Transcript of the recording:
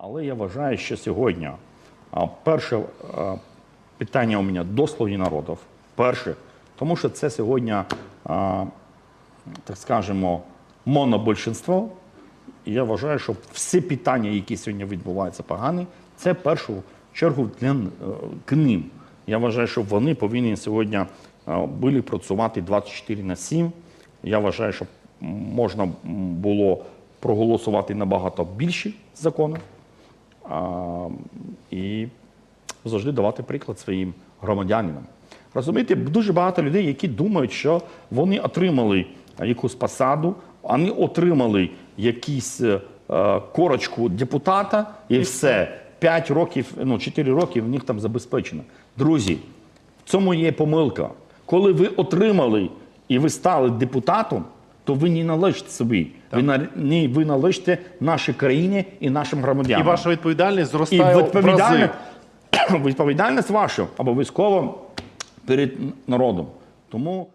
Але я вважаю, що сьогодні перше питання у мене до слуги народів. Перше, тому що це сьогодні, так скажемо, монобольшинство. І я вважаю, що всі питання, які сьогодні відбуваються погані, це в першу чергу для е, к ним. Я вважаю, що вони повинні сьогодні були працювати 24 на 7. Я вважаю, що можна було проголосувати набагато більші закони а, і завжди давати приклад своїм громадянинам. Розумієте, дуже багато людей, які думають, що вони отримали якусь посаду, вони отримали якусь е, е, корочку депутата і все. 5 років, ну 4 роки в них там забезпечено. Друзі, в цьому є помилка. Коли ви отримали і ви стали депутатом, то ви не належите собі. Ви, на- ні, ви належите нашій країні і нашим громадянам. І ваша відповідальність І відповідальність, в рази. відповідальність ваша обов'язково перед народом. Тому